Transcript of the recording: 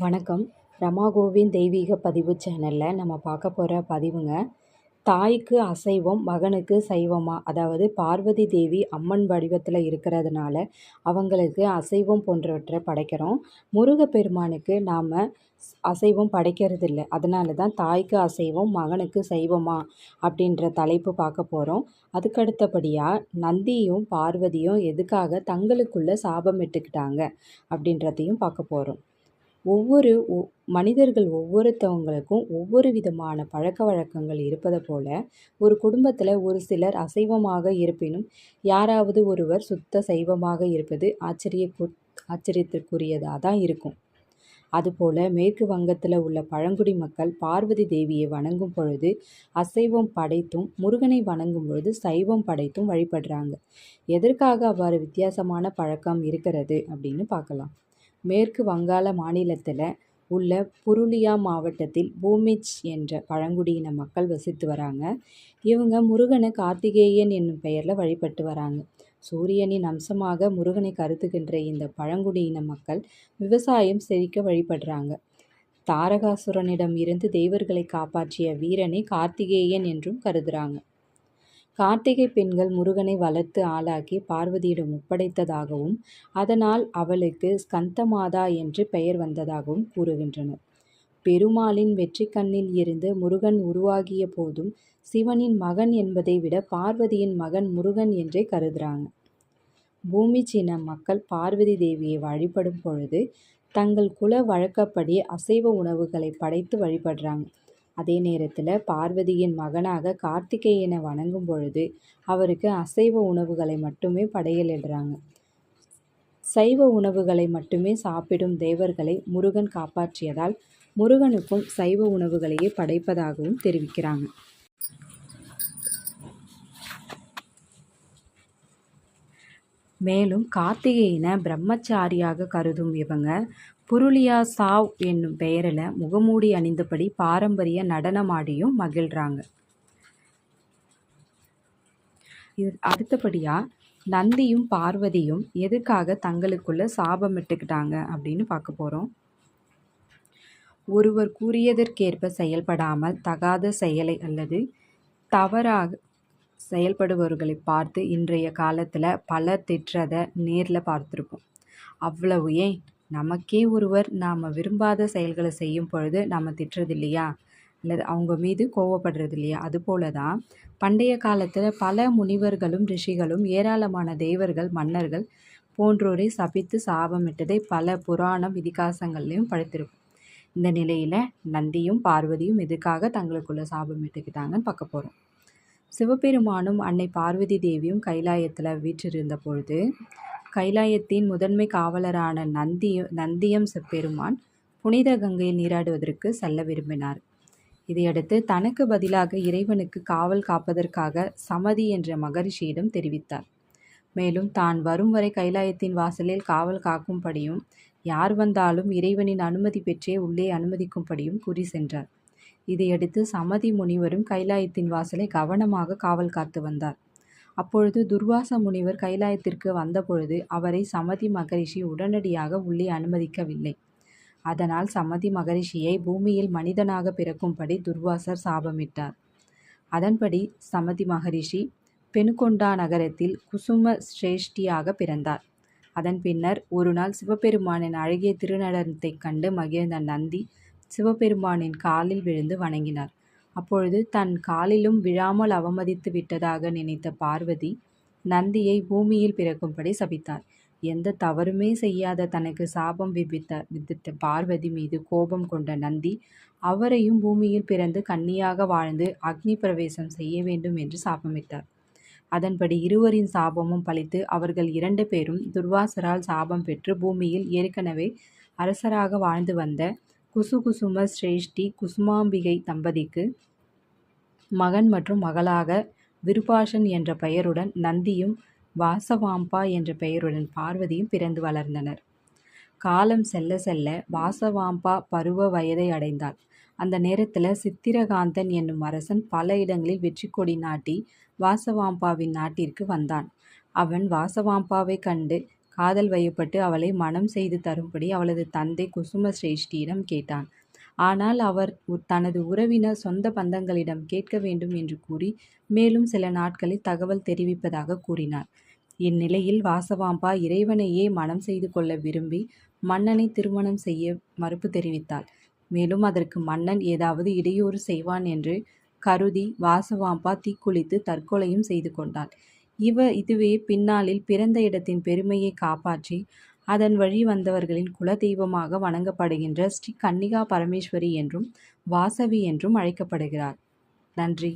வணக்கம். ரமா கோவிந்த் தெய்வீக பதிவு சேனலில் நம்ம பார்க்க போகிற பதிவுங்க தாய்க்கு அசைவம் மகனுக்கு சைவமா? அதாவது பார்வதி தேவி அம்மன் வடிவத்தில் இருக்கிறதுனால அவங்களுக்கு அசைவம் போன்றவற்றை படைக்கிறோம். முருகப்பெருமானுக்கு நாம் அசைவம் படைக்கிறது இல்லை அதனால தான் தாய்க்கு அசைவம் மகனுக்கு சைவமா? அப்படின்ற தலைப்பு பார்க்க போகிறோம் அதுக்கடுத்தபடியாக நந்தியும் பார்வதியும் எதுக்காக தங்களுக்குள்ள சாபம் இட்டுக்கிட்டாங்க அப்படின்றதையும் பார்க்க போகிறோம் ஒவ்வொரு ஒ மனிதர்கள் ஒவ்வொருத்தவங்களுக்கும் ஒவ்வொரு விதமான பழக்க வழக்கங்கள் இருப்பதை போல ஒரு குடும்பத்தில் ஒரு சிலர் அசைவமாக இருப்பினும் யாராவது ஒருவர் சுத்த சைவமாக இருப்பது ஆச்சரிய ஆச்சரியத்திற்குரியதாக தான் இருக்கும். அதுபோல மேற்கு வங்கத்தில் உள்ள பழங்குடி மக்கள் பார்வதி தேவியை வணங்கும் பொழுது அசைவம் படைத்தும் முருகனை வணங்கும் பொழுது சைவம் படைத்தும் வழிபடுறாங்க. எதற்காக அவ்வாறு வித்தியாசமான பழக்கம் இருக்கிறது அப்படின்னு பார்க்கலாம். மேற்கு வங்காள மாநிலத்தில் உள்ள புருலியா மாவட்டத்தில் பூமிச் என்ற பழங்குடியின மக்கள் வசித்து வராங்க. இவங்க முருகனை கார்த்திகேயன் என்னும் பெயரில் வழிபட்டு வராங்க. சூரியனின் அம்சமாக முருகனை கருதுகின்ற இந்த பழங்குடியின மக்கள் விவசாயம் செழிக்க வழிபடுறாங்க. தாரகாசுரனிடம் இருந்து தெய்வர்களை காப்பாற்றிய வீரனை கார்த்திகேயன் என்றும் கருதுறாங்க. கார்த்திகை பெண்கள் முருகனை வளர்த்து ஆளாக்கி பார்வதியிடம் ஒப்படைத்ததாகவும் அதனால் அவளுக்கு ஸ்கந்தமாதா என்று பெயர் வந்ததாகவும் கூறுகின்றனர். பெருமாளின் வெற்றி கண்ணில் இருந்து முருகன் உருவாகிய போதும் சிவனின் மகன் என்பதை விட பார்வதியின் மகன் முருகன் என்றே கருதுகிறாங்க பூமி சின்ன மக்கள் பார்வதி தேவியை வழிபடும் பொழுது தங்கள் குல வழக்கப்படி அசைவ உணவுகளை படைத்து வழிபடுறாங்க. அதே நேரத்தில் பார்வதியின் மகனாக கார்த்திகேயனை வணங்கும் பொழுது அவருக்கு அசைவ உணவுகளை மட்டுமே படையலிடுறாங்க. சைவ உணவுகளை மட்டுமே சாப்பிடும் தேவர்களை முருகன் காப்பாற்றியதால் முருகனுக்கும் சைவ உணவுகளையே படைப்பதாகவும் தெரிவிக்கிறாங்க. மேலும் கார்த்திகேயனை பிரம்மச்சாரியாக கருதும் இவங்க புருலியா சாவ் என்னும் பெயரில் முகமூடி அணிந்தபடி பாரம்பரிய நடனமாடியும் மகிழ்கிறாங்க இது அடுத்தபடியாக நந்தியும் பார்வதியும் எதுக்காக தங்களுக்குள்ள சாபமிட்டுக்கிட்டாங்க அப்படின்னு பார்க்க போகிறோம் ஒருவர் கூறியதற்கேற்ப செயல்படாமல் தகாத செயலை அல்லது தவறாக செயல்படுபவர்களை பார்த்து இன்றைய காலத்தில் பலர் திட்டுறதை நேரில் பார்த்துருப்போம். அவ்வளவு ஏன்? நமக்கே ஒருவர் நாம் விரும்பாத செயல்களை செய்யும் பொழுது நாம் திட்டுறது இல்லையா அல்லது அவங்க மீது கோவப்படுறது இல்லையா அதுபோல தான் பண்டைய காலத்தில் பல முனிவர்களும் ரிஷிகளும் ஏராளமான தேவர்கள் மன்னர்கள் போன்றோரை சபித்து சாபமிட்டதை பல புராணம் இதிகாசங்கள்லையும் படித்திருக்கும். இந்த நிலையில் நந்தியும் பார்வதியும் எதுக்காக தங்களுக்குள்ள சாபமிட்டுக்கிட்டாங்கன்னு பார்க்க போகிறோம் சிவபெருமானும் அன்னை பார்வதி தேவியும் கைலாயத்தில் வீற்றிருந்த பொழுது கைலாயத்தின் முதன்மை காவலரான நந்தியம் நந்தியம் செப்பெருமான் புனித கங்கையில் நீராடுவதற்கு செல்ல விரும்பினார். இதையடுத்து தனக்கு பதிலாக இறைவனுக்கு காவல் காப்பதற்காக சமதி என்ற மகரிஷியிடம் தெரிவித்தார். மேலும் தான் வரும் வரை கைலாயத்தின் வாசலில் காவல் காக்கும்படியும் யார் வந்தாலும் இறைவனின் அனுமதி பெற்றே உள்ளே அனுமதிக்கும்படியும் கூறி சென்றார். இதையடுத்து சமதி முனிவரும் கைலாயத்தின் வாசலை கவனமாக காவல் காத்து வந்தார். அப்பொழுது துர்வாச முனிவர் கைலாயத்திற்கு வந்தபொழுது அவரை சமதி மகரிஷி உடனடியாக உள்ளே அனுமதிக்கவில்லை. அதனால் சமதி மகரிஷியை பூமியில் மனிதனாக பிறக்கும்படி துர்வாசர் சாபமிட்டார். அதன்படி சமதி மகரிஷி பெனுகொண்டா நகரத்தில் குசும சிரேஷ்டியாக பிறந்தார். அதன் பின்னர் ஒரு நாள் சிவபெருமானின் அழகிய திருநடனத்தைக் கண்டு மகிழ்ந்த நந்தி சிவபெருமானின் காலில் விழுந்து வணங்கினார். அப்பொழுது தன் காலிலும் விழாமல் அவமதித்து விட்டதாக நினைத்த பார்வதி நந்தியை பூமியில் பிறக்கும்படி சபித்தார். எந்த தவறுமே செய்யாத தனக்கு சாபம் விபித்த விதித்த பார்வதி மீது கோபம் கொண்ட நந்தி அவரையும் பூமியில் பிறந்து கன்னியாக வாழ்ந்து அக்னி பிரவேசம் செய்ய வேண்டும் என்று சாபமிட்டார். அதன்படி இருவரின் சாபமும் பழித்து அவர்கள் இரண்டு பேரும் துர்வாசரால் சாபம் பெற்று பூமியில் ஏற்கனவே அரசராக வாழ்ந்து வந்த குசுகுசும சிரேஷ்டி குசுமாம்பிகை தம்பதிக்கு மகன் மற்றும் மகளாக விருபாஷன் என்ற பெயருடன் நந்தியும் வாசவாம்பா என்ற பெயருடன் பார்வதியும் பிறந்து வளர்ந்தனர். காலம் செல்ல செல்ல வாசவாம்பா பருவ வயதை அடைந்தாள். அந்த நேரத்தில் சித்திரகாந்தன் என்னும் அரசன் பல இடங்களில் வெற்றி கொடி நாட்டி வாசவாம்பாவின் நாட்டிற்கு வந்தான். அவன் வாசவாம்பாவை கண்டு காதல் வயப்பட்டு அவளை மணம் செய்து தரும்படி அவளது தந்தை குசும சிரேஷ்டியிடம் கேட்டான். ஆனால் அவர் தனது உறவினர், சொந்த பந்தங்களிடம் கேட்க வேண்டும் என்று கூறி மேலும் சில நாட்களில் தகவல் தெரிவிப்பதாக கூறினார். இந்நிலையில் வாசவாம்பா இறைவனையே மணம் செய்து கொள்ள விரும்பி மன்னனை திருமணம் செய்ய மறுப்பு தெரிவித்தாள். மேலும் அதற்கு மன்னன் ஏதாவது இடையூறு செய்வான் என்று கருதி வாசவாம்பா தீக்குளித்து தற்கொலையும் செய்து கொண்டாள். இவ இதுவே பின்னாளில் பிறந்த இடத்தின் பெருமையை காப்பாற்றி அதன் வழி வந்தவர்களின் குலதெய்வமாக வணங்கப்படுகின்ற ஸ்ரீ கன்னிகா பரமேஸ்வரி என்றும் வாசவி என்றும் அழைக்கப்படுகிறார். நன்றி.